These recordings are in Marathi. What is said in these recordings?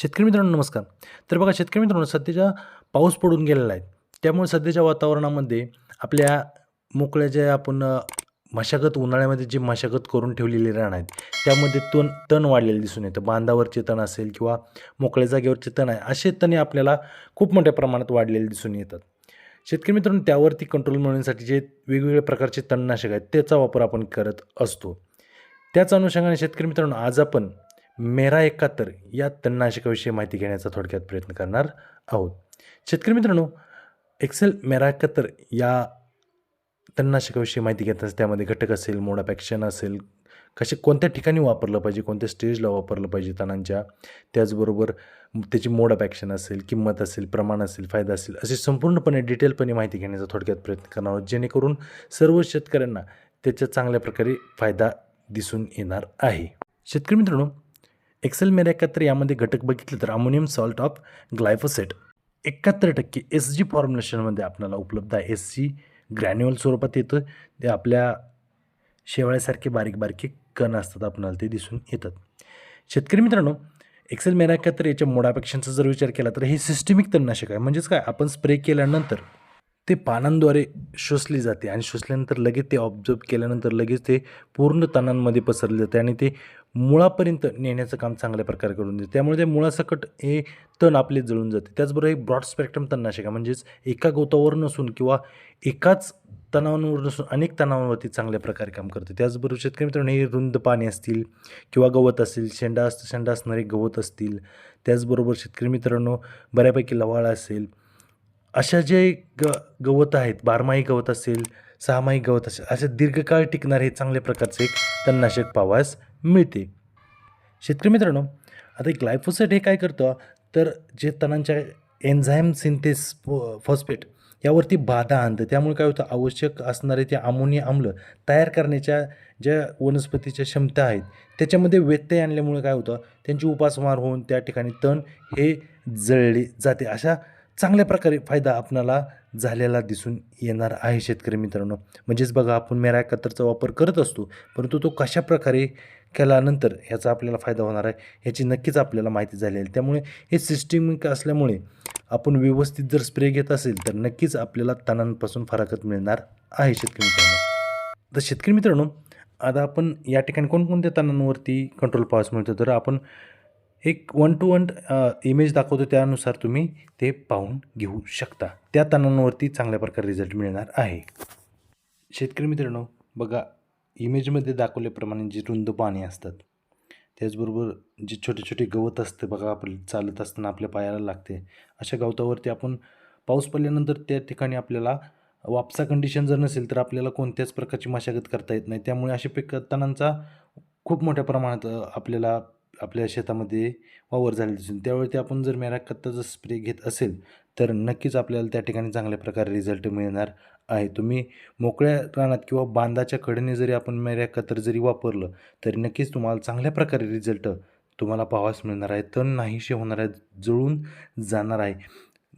शेतकरी मित्रांनो नमस्कार. तर बघा शेतकरी मित्रांनो सध्याच्या पाऊस पडून गेलेला आहे. त्यामुळे सध्याच्या वातावरणामध्ये आपल्या मोकळ्या ज्या आपण मशागत उन्हाळ्यामध्ये जी मशागत करून ठेवलेली रान आहेत त्यामध्ये तण तण वाढलेले दिसून येतं. बांधावरचे तण असेल किंवा मोकळ्या जागेवरचे तण आहे असे तणे आपल्याला खूप मोठ्या प्रमाणात वाढलेले दिसून येतात. शेतकरी मित्रांनो त्यावरती कंट्रोल मिळवण्यासाठी जे वेगवेगळ्या प्रकारचे तणनाशक आहेत त्याचा वापर आपण करत असतो. त्याच अनुषंगाने शेतकरी मित्रांनो आज आपण मेरा एकाहत्तर या तणनाशकाविषयी माहिती घेण्याचा थोडक्यात प्रयत्न करणार आहोत. शेतकरी मित्रांनो एक्सेल मेरा एकाहत्तर या तणनाशकाविषयी माहिती घेताना त्यामध्ये घटक असेल मोड असेल कसे कोणत्या ठिकाणी वापरलं पाहिजे कोणत्या स्टेजला वापरलं पाहिजे तणांच्या त्याचबरोबर त्याची मोड ऑफ ॲक्शन असेल किंमत असेल प्रमाण असेल फायदा असेल अशी संपूर्णपणे डिटेलपणे माहिती घेण्याचा थोडक्यात प्रयत्न करणार आहोत जेणेकरून सर्व शेतकऱ्यांना त्याचा चांगल्या प्रकारे फायदा दिसून येणार आहे. शेतकरी मित्रांनो एक्सेल मेरा एकाहत्तर यामध्ये घटक बघितले तर अमोनियम सॉल्ट ऑफ ग्लायफोसेट एकाहत्तर टक्के एस जी फॉर्म्युलेशनमध्ये आपल्याला उपलब्ध आहे. एस जी ग्रॅन्युअल स्वरूपात येतं ते आपल्या शेवाळ्यासारखे बारीक बारीक कण असतात आपणाला ते दिसून येतात. शेतकरी मित्रांनो एक्सेल मेरा एकाहत्तर याच्या मोडापेक्षांचा जर विचार केला तर हे सिस्टमिक तणनाशक आहे. म्हणजेच काय? आपण स्प्रे केल्यानंतर ते पानांद्वारे शोषली जाते आणि शोषल्यानंतर लगेच ते ऑब्झर्व केल्यानंतर लगेच ते पूर्ण तणांमध्ये पसरले जाते आणि ते मुळापर्यंत नेण्याचं काम चांगल्या प्रकारे करून देते. त्यामुळे ते मुळासकट हे तण आपले जळून जाते. त्याचबरोबर एक ब्रॉड स्पेक्ट्रम तणनाशक आहे. म्हणजेच एका गवतावर नसून किंवा एकाच तणावांवर नसून अनेक तणावांवरती चांगल्या प्रकारे काम करते. त्याचबरोबर शेतकरी मित्रांनो हे रुंद पाने असतील किंवा गवत असेल शेंडा अस शेंडा असणारे गवत असतील त्याचबरोबर शेतकरी मित्रांनो बऱ्यापैकी लवाळ असेल अशा जे ग गवत आहेत बारमाही गवत असेल सहामाही गवत असेल असे दीर्घकाळ टिकणारे हे चांगल्या प्रकारचे तणनाशक पावास मिळते. शेतकरी मित्रांनो आता ग्लायफोसेट हे काय करतं? तर जे तणांच्या एन्झाईम सिंथेस फॉस्फेट यावरती बाधा आणतं. त्यामुळे काय होतं? आवश्यक असणारे ते अमोनिया आम्ल तयार करण्याच्या ज्या वनस्पतीच्या क्षमता आहेत त्याच्यामध्ये व्यत्यय आणल्यामुळे काय होतं? त्यांची उपासमार होऊन त्या ठिकाणी तण हे जळले जाते. अशा चांगल्या प्रकारे फायदा आपणाला झालेला दिसून येणार आहे शेतकरी मित्रांनो. म्हणजेच बघा आपण मेरा कतरचा वापर करत असतो परंतु तो कशा प्रकारे केल्यानंतर ह्याचा आपल्याला फायदा होणार आहे ह्याची नक्कीच आपल्याला माहिती झाली आहे. त्यामुळे हे सिस्टमिक असल्यामुळे आपण व्यवस्थित जर स्प्रे घेत असेल तर नक्कीच आपल्याला तणांपासून फरकत मिळणार आहे शेतकरी मित्रांनो. तर शेतकरी मित्रांनो आता आपण या ठिकाणी कोणकोणत्या तणांवरती कंट्रोल पास मिळतो तर आपण एक वन टू वन इमेज दाखवतो त्यानुसार तुम्ही ते पाहून घेऊ शकता. त्या तणांवरती चांगल्या प्रकारे रिझल्ट मिळणार आहे. शेतकरी मित्रांनो बघा इमेजमध्ये दाखवल्याप्रमाणे जे रुंद पाणी असतात त्याचबरोबर जे छोटे छोटे गवत असते बघा आपलं चालत असताना आपल्या पायाला लागते अशा गवतावरती आपण पाऊस पडल्यानंतर त्या ठिकाणी आपल्याला वापसा कंडिशन जर नसेल तर आपल्याला कोणत्याच प्रकारची मशागत करता येत नाही. त्यामुळे अशा पिक तणांचा खूप मोठ्या प्रमाणात आपल्याला आपल्या शेतामध्ये वावर झाले दिसून त्यावेळी ते आपण जर मेरा जर स्प्रे घेत असेल तर नक्कीच आपल्याला त्या ठिकाणी चांगल्या प्रकारे रिझल्ट मिळणार आहे. तुम्ही मोकळ्या रानात किंवा बांधाच्या कडेने जरी आपण मेऱ्या कतर जरी वापरलं तरी नक्कीच तुम्हाला चांगल्या प्रकारे रिझल्ट तुम्हाला पाहावास मिळणार आहे. तण नाहीशे होणार आहे जळून जाणार आहे.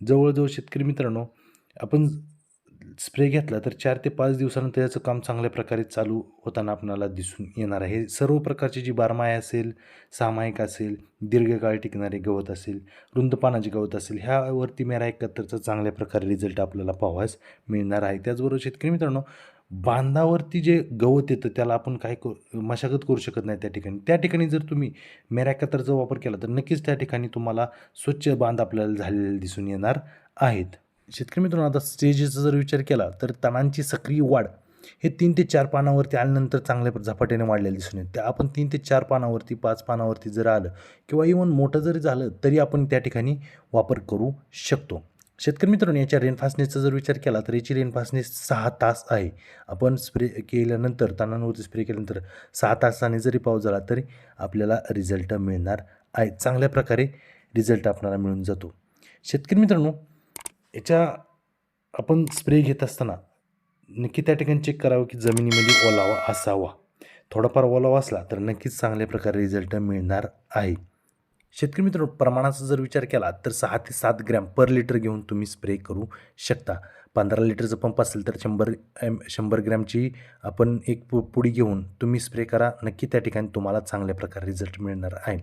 जवळजवळ शेतकरी मित्रांनो आपण स्प्रे घेतला तर चार ते पाच दिवसानंतर याचं काम चांगल्या प्रकारे चालू होताना आपणाला दिसून येणार आहे. सर्व प्रकारची जी बारमाही असेल सामायिक असेल दीर्घकाळ टिकणारे गवत असेल रुंद पानाचे गवत असेल ह्यावरती मेरा एकत्रचा चांगल्या प्रकारे रिझल्ट आपल्याला पाहावास मिळणार आहे. त्याचबरोबर शेतकरी मित्रांनो बांधावरती जे गवत येतं त्याला आपण काय करू मशागत करू शकत नाही त्या ठिकाणी. त्या ठिकाणी जर तुम्ही मेरा वापर केला तर नक्कीच त्या ठिकाणी तुम्हाला स्वच्छ बांध आपल्याला झालेले दिसून येणार आहेत. शेतकरी मित्रांनो आता स्टेजेसचा जर विचार केला तर तणांची सक्रिय वाढ हे तीन ते चार पानावरती आल्यानंतर चांगल्या झपाट्याने वाढलेलं दिसून येते. आपण तीन ते चार पानावरती पाच पानावरती जर आलं किंवा इवन मोठं जरी झालं तरी आपण त्या ठिकाणी वापर करू शकतो. शेतकरी मित्रांनो याच्या रेनफासनेसचा जर विचार केला तर याची रेनफासनेस सहा तास आहे. आपण स्प्रे केल्यानंतर तणांवरती स्प्रे केल्यानंतर सहा तासाने जरी पाऊस झाला तरी आपल्याला रिझल्ट मिळणार आहे. चांगल्या प्रकारे रिझल्ट आपल्याला मिळून जातो. शेतकरी मित्रांनो याच्या आपण स्प्रे घेत असताना नक्की त्या ठिकाणी चेक करावं की जमिनीमध्ये ओलावा असावा. थोडाफार ओलावा असला तर नक्कीच चांगल्या प्रकारे रिझल्ट मिळणार आहे. शेतकरी मित्र प्रमाणाचा जर विचार केला तर सहा ते सात ग्रॅम पर लिटर घेऊन तुम्ही स्प्रे करू शकता. पंधरा लिटरचं पंप असेल तर शंभर एम शंभर ग्रॅमची आपण एक पु पुडी घेऊन तुम्ही स्प्रे करा. नक्की त्या ठिकाणी तुम्हाला चांगल्या प्रकारे रिझल्ट मिळणार आहे.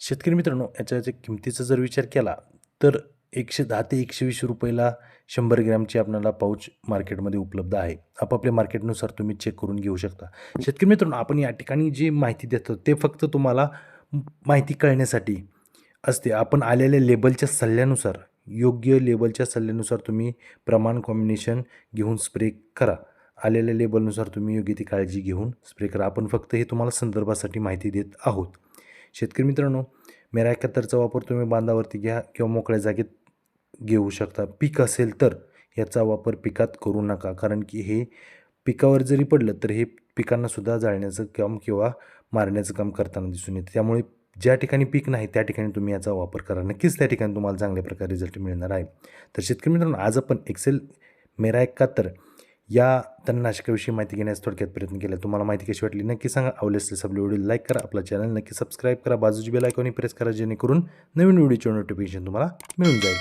शेतकरी मित्रांनो याच्या किमतीचा जर विचार केला तर एकशे दहा ते एकशे वीस रुपयाला शंभर ग्रॅमची आपल्याला पाऊच मार्केटमध्ये उपलब्ध आहे. आपापल्या मार्केटनुसार तुम्ही चेक करून घेऊ शकता. शेतकरी मित्रांनो आपण या ठिकाणी जी माहिती देतो ते फक्त तुम्हाला माहिती कळण्यासाठी असते. आपण आलेल्या लेबलच्या सल्ल्यानुसार योग्य लेबलच्या सल्ल्यानुसार तुम्ही प्रमाण कॉम्बिनेशन घेऊन स्प्रे करा. आलेल्या लेबलनुसार तुम्ही योग्य ती काळजी घेऊन स्प्रे करा. आपण फक्त हे तुम्हाला संदर्भासाठी माहिती देत आहोत. शेतकरी मित्रांनो मेरा एकाहत्तरचा वापर तुम्ही बांधावरती घ्या किंवा मोकळ्या जागेत घेऊ शकता. पीक असेल तर याचा वापर पिकात करू नका. कारण की हे पिकावर जरी पडलं तर हे पिकांनासुद्धा जाळण्याचं काम किंवा मारण्याचं काम करताना दिसून येतं. त्यामुळे ज्या ठिकाणी पीक नाही त्या ठिकाणी तुम्ही याचा वापर करा. नक्कीच त्या ठिकाणी तुम्हाला चांगल्या प्रकारे रिझल्ट मिळणार आहे. तर शेतकरी मित्रांनो आज आपण एक्सेल मेरा एकाहत्तर या तणनाशकाविषयी माहिती घेण्यास थोडक्यात प्रयत्न केला. तुम्हाला माहिती कशी वाटली नक्की सांगा. आवडल्यास आपल्या व्हिडिओ लाईक करा. आपला चॅनल नक्की सबस्क्राईब करा. बाजूची बेल आयकॉनी प्रेस करा जेणेकरून नवीन व्हिडिओचे नोटिफिकेशन तुम्हाला मिळून जाईल.